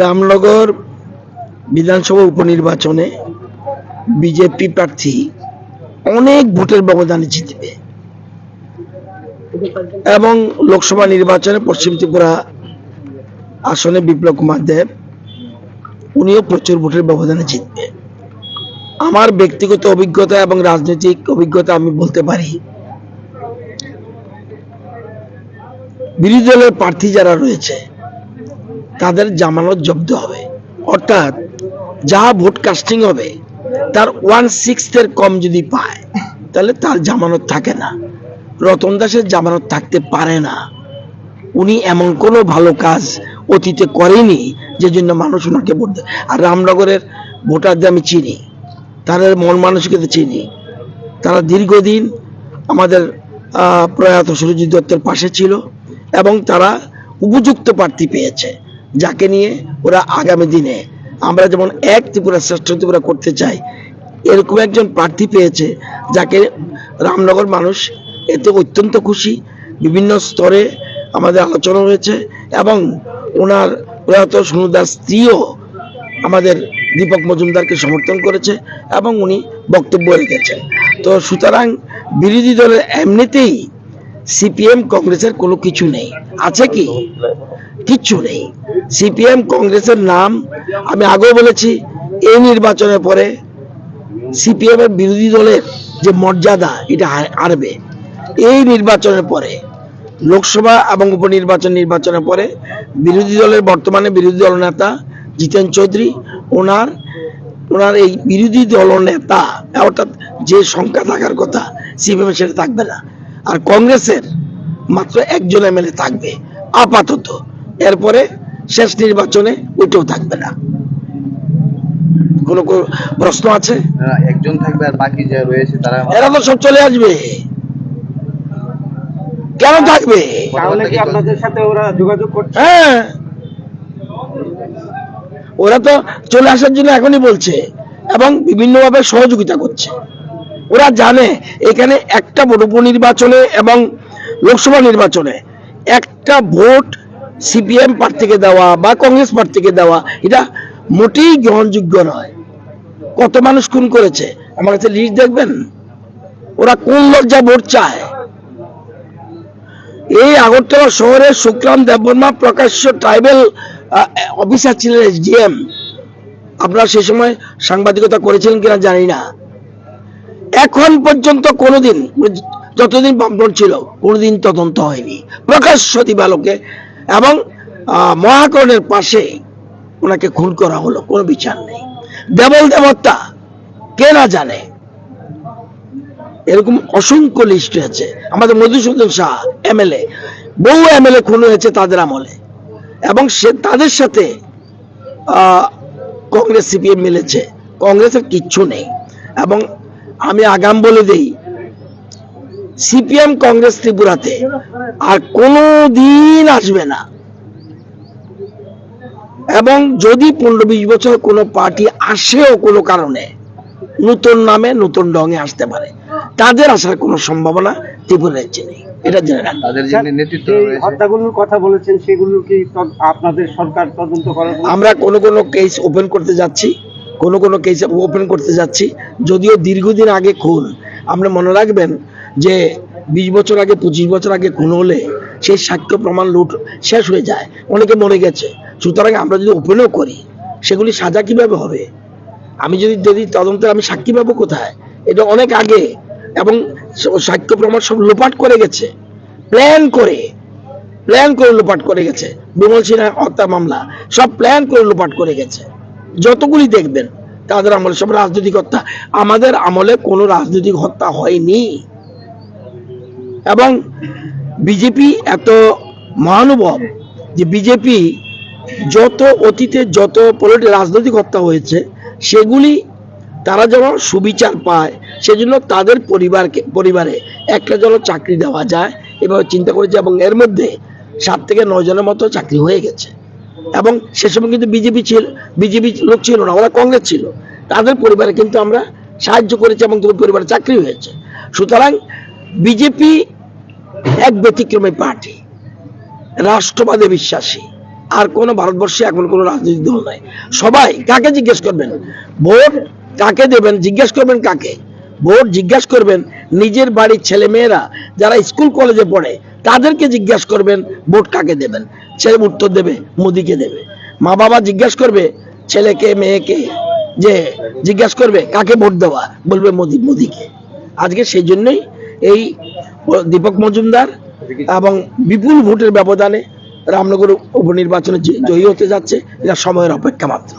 রামনগর বিধানসভা উপনির্বাচনে বিজেপি প্রার্থী অনেক ভোটের ব্যবধানে জিতবে। এবং লোকসভা নির্বাচনে পশ্চিম ত্রিপুরা আসনে বিপ্লব কুমার দেব, উনিও প্রচুর ভোটের ব্যবধানে জিতবে। আমার ব্যক্তিগত অভিজ্ঞতা এবং রাজনৈতিক অভিজ্ঞতা আমি বলতে পারি, বিরোধী দলের প্রার্থী যারা রয়েছে তাদের জামানত জব্দ হবে। অর্থাৎ যা ভোট কাস্টিং হবে, তার ওয়ান সিক্সথের কম যদি পায়, তাহলে তার জামানত থাকে না। রতন দাসের জামানত থাকতে পারে না। উনি এমন কোনো ভালো কাজ অতীতে করেনি, যে জন্য মানুষ ওনাকে ভোট দেয়। আর রামনগরের ভোটারদের আমি চিনি, তাদের মন মানসিকতা চিনি। তারা দীর্ঘদিন আমাদের প্রয়াত সুরজিৎ দত্তের পাশে ছিল এবং তারা উপযুক্ত প্রার্থী পেয়েছে। যাকে নিয়ে ওরা আগামী দিনে আমরা যেমন এক ত্রিপুরা শ্রেষ্ঠ ত্রিপুরা করতে চাই, এরকম একজন প্রার্থী পেয়েছে যাকে রামনগর মানুষ এতে অত্যন্ত খুশি। বিভিন্ন স্তরে আমাদের আলোচনা হয়েছে এবং ওনার প্রয়াত সুনুদার স্ত্রীও আমাদের দীপক মজুমদারকে সমর্থন করেছে এবং উনি বক্তব্য রেখেছেন। তো সুতরাং বিরোধী দলের এমনিতেই সিপিএম, কংগ্রেসের কোনো কিছু নেই। আছে কি? কিচ্ছু নেই। সিপিএম কংগ্রেসের নাম আমি আগেও বলেছি, এই নির্বাচনের পরে সিপিএম এর বিরোধী দলের যে মর্যাদা, এটা হারবে। এই নির্বাচনের পরে, লোকসভা এবং উপনির্বাচন নির্বাচনের পরে বিরোধী দলের বর্তমানে বিরোধী দল নেতা জিতেন চৌধুরী, ওনার ওনার এই বিরোধী দল নেতা অর্থাৎ যে সংখ্যা থাকার কথা, সিপিএম সেটা থাকবে না। আর কংগ্রেসের মাত্র একজন এমএলএ থাকবে, আপাতত। এরপরে শেষ নির্বাচনে ওইটাও থাকবে না। কোনো কোনো প্রশ্ন আছে? একজন থাকবে আর বাকি যে রয়েছে তারা এরা তো সব চলে আসবে। কেন থাকবে? তাহলে কি আপনাদের সাথে ওরা যোগাযোগ করছে? হ্যাঁ। ওরা তো চলে আসার জন্য এখনই বলছে এবং বিভিন্নভাবে সহযোগিতা করছে। ওরা জানে এখানে একটা ভোট উপনির্বাচনে এবং লোকসভা নির্বাচনে একটা ভোট সিপিএম প্রার্থীকে দেওয়া বা কংগ্রেস প্রার্থীকে দেওয়া, এটা মোটেই গ্রহণযোগ্য নয়। কত মানুষ খুন করেছে? আমার কাছে লিস্ট দেখবেন? ওরা কোন লজ্জা ভোট চায়? এই আগরতলা শহরের শুক্রাম দেববর্মা প্রকাশ্য ট্রাইবেল অফিসার ছিলেন এসডিএম আপনারা সে সময় সাংবাদিকতা করেছিলেন কিনা জানি না। এখন পর্যন্ত কোনোদিন, যতদিন বামফ্রন্ট ছিল, কোনোদিন তদন্ত হয়নি। প্রকাশ্য দিবালোকে এবং মহাকরণের পাশে ওনাকে খুন করা হলো, কোনো বিচার নেই। দেবল দেবতা কে না জানে? এরকম অসংখ্য লিস্ট আছে আমাদের মধুসূদন শাহ, এমএলএ, বহু এমএলএ খুন হয়েছে তাদের আমলে। এবং সে, তাদের সাথে কংগ্রেস, সিপিএম মিলেছে। কংগ্রেসের কিচ্ছু নেই। এবং আমি আগাম বলে দেই সিপিএম কংগ্রেস ত্রিপুরাতে আর কোনো দিন আসবে না। এবং যদি পনেরো বিশ বছর কোনো পার্টি আসেও কোনো কারণে নতুন নামে নতুন রঙে আসতে পারে তাদের আসার কোনো সম্ভাবনা ত্রিপুরা রাজ্যে নেই। এটা জেনে হত্যাগুলোর কথা বলেছেন সেগুলো কি আপনাদের সরকার তদন্ত করার আমরা কোনো কোনো কেস ওপেন করতে যাচ্ছি কোনো কোনো কেস ওপেন করতে যাচ্ছি যদিও দীর্ঘদিন আগে খুন। আপনি মনে রাখবেন যে বিশ বছর আগে, পঁচিশ বছর আগে খুন হলে সেই সাক্ষ্য প্রমাণ লুট শেষ হয়ে যায়, অনেকে মরে গেছে। সুতরাং আমরা যদি ওপেনও করি, সেগুলি সাজা কীভাবে হবে? আমি যদি যদি তদন্তে আমি সাক্ষী পাবো কোথায়? এটা অনেক আগে, এবং সাক্ষ্য প্রমাণ সব লোপাট করে গেছে। প্ল্যান করে প্ল্যান করে লোপাট করে গেছে। বিমল সিনহা হত্যা মামলা, সব প্ল্যান করে লোপাট করে গেছে। যতগুলি দেখবেন, তাদের আমলে সব রাজনৈতিক হত্যা। আমাদের আমলে কোনো রাজনৈতিক হত্যা হয়নি। এবং বিজেপি এত মহানুভব যে বিজেপি যত অতীতে যত পলিটি রাজনৈতিক হত্যা হয়েছে, সেগুলি তারা যেন সুবিচার পায়, সেজন্য তাদের পরিবারকে, পরিবারে একটা যেন চাকরি দেওয়া যায় এভাবে চিন্তা করেছে এবং এর মধ্যে সাত থেকে নয় জনের মতো চাকরি হয়ে গেছে। এবং সে সময় কিন্তু বিজেপি ছিল, বিজেপি লোক ছিল না, ওরা কংগ্রেস ছিল। তাদের পরিবারে কিন্তু আমরা সাহায্য করেছি এবং তাদের পরিবারে চাকরি হয়েছে। সুতরাং বিজেপি এক ব্যতিক্রমী পার্টি, রাষ্ট্রবাদে বিশ্বাসী। আর কোনো ভারতবর্ষে এখন কোনো রাজনৈতিক দল নাই। সবাই কাকে জিজ্ঞেস করবেন? ভোট কাকে দেবেন? জিজ্ঞেস করবেন কাকে? ভোট জিজ্ঞেস করবেন নিজের বাড়ির ছেলে মেয়েরা যারা স্কুল, কলেজে পড়ে, তাদেরকে জিজ্ঞেস করবেন ভোট কাকে দেবেন? ছেলে উত্তর দেবে, মোদিকে দেবে। মা বাবা জিজ্ঞেস করবে, ছেলেকে, মেয়েকে, যে জিজ্ঞেস করবে, কাকে ভোট দেওয়া? বলবে মোদি, মোদিকে। আজকে সেই জন্যই এই দীপক মজুমদার এবং বিপুল ভোটের ব্যবধানে রামনগর উপনির্বাচনে জয়ী হতে যাচ্ছে এটা সময়ের অপেক্ষা মাত্র.